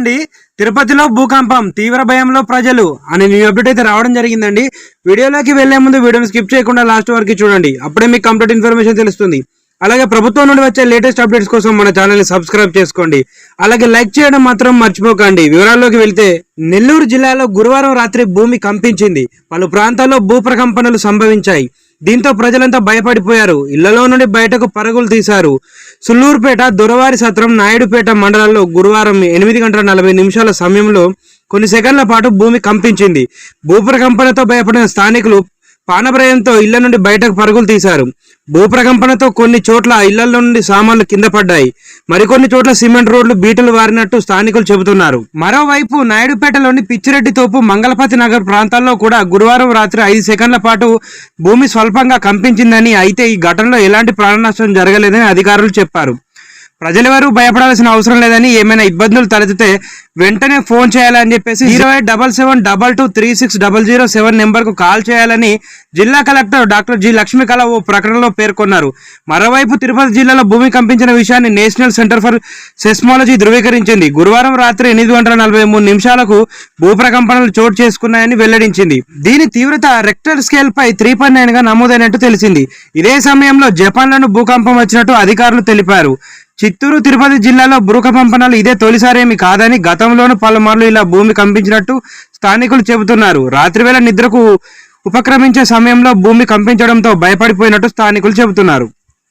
అండి తిరుపతిలో భూకంపం తీవ్ర భయంలో ప్రజలు అని న్యూ అప్డేట్ అయితే రావడం జరిగిందండి. వీడియోలోకి వెళ్ళే ముందు వీడియోని స్కిప్ చేయకుండా లాస్ట్ వరకు చూడండి. అప్పుడే మీకు కంప్లీట్ ఇన్ఫర్మేషన్ తెలుస్తుంది. అలాగే ప్రభుత్వం నుండి వచ్చే లేటెస్ట్ అప్డేట్స్ కోసం మన ఛానల్ని సబ్స్క్రైబ్ చేసుకోండి. అలాగే లైక్ చేయడం మాత్రం మర్చిపోకండి. వివరాల్లోకి వెళ్తే నెల్లూరు జిల్లాలో గురువారం రాత్రి భూమి కంపించింది. పలు ప్రాంతాల్లో భూప్రకంపనలు సంభవించాయి. దీంతో ప్రజలంతా భయపడిపోయారు. ఇళ్ళలో నుండి బయటకు పరుగులు తీశారు. సుల్లూరుపేట దొరవారి సత్రం నాయుడుపేట మండలాల్లో గురువారం ఎనిమిది గంటల నలభై నిమిషాల సమయంలో కొన్ని సెకండ్ల పాటు భూమి కంపించింది. భూప్రకంపనతో భయపడిన స్థానికులు పానభ్రయంతో ఇళ్ళ నుండి బయటకు పరుగులు తీశారు. భూప్రకంపనతో కొన్ని చోట్ల ఇళ్ళలో నుండి సామాన్లు కింద పడ్డాయి. మరికొన్ని చోట్ల సిమెంట్ రోడ్లు బీటలు వారినట్టు స్థానికులు చెబుతున్నారు. మరోవైపు నాయుడుపేటలోని పిచ్చిరెడ్డి తోపు మంగళపతి నగర్ ప్రాంతాల్లో కూడా గురువారం రాత్రి ఐదు సెకండ్ల పాటు భూమి స్వల్పంగా కంపించిందని అయితే ఈ ఘటనలో ఎలాంటి ప్రాణ నష్టం జరగలేదని అధికారులు చెప్పారు. ప్రజలెవరూ భయపడాల్సిన అవసరం లేదని ఏమైనా ఇబ్బందులు తలెత్తితే వెంటనే ఫోన్ చేయాలని చెప్పేసి zero eight double seven double two three six double zero seven నెంబర్కు కాల్ చేయాలని జిల్లా కలెక్టర్ డాక్టర్ జి లక్ష్మీకళ ఓ ప్రకటనలో పేర్కొన్నారు. మరోవైపు తిరుపతి జిల్లాలో భూమి కంపించిన విషయాన్ని నేషనల్ సెంటర్ ఫర్ సెస్మాలజీ ధృవీకరించింది. గురువారం రాత్రి ఎనిమిది గంటల నలభై మూడు నిమిషాలకు భూప్రకంపనలు చోటు చేసుకున్నాయని వెల్లడించింది. దీని తీవ్రత రెక్టర్ స్కేల్ పై త్రీ పాయింట్ నైన్గా నమోదైనట్టు తెలిసింది. ఇదే సమయంలో జపాన్లను భూకంపం వచ్చినట్టు అధికారులు తెలిపారు. చిత్తూరు తిరుపతి జిల్లాలో భూకంపనాలు ఇదే తొలిసారేమి కాదని గతంలోనూ పలుమార్లు ఇలా భూమి కంపించినట్టు స్థానికులు చెబుతున్నారు. రాత్రివేళ నిద్రకు ఉపక్రమించే సమయంలో భూమి కంపించడంతో భయపడిపోయినట్టు స్థానికులు చెబుతున్నారు.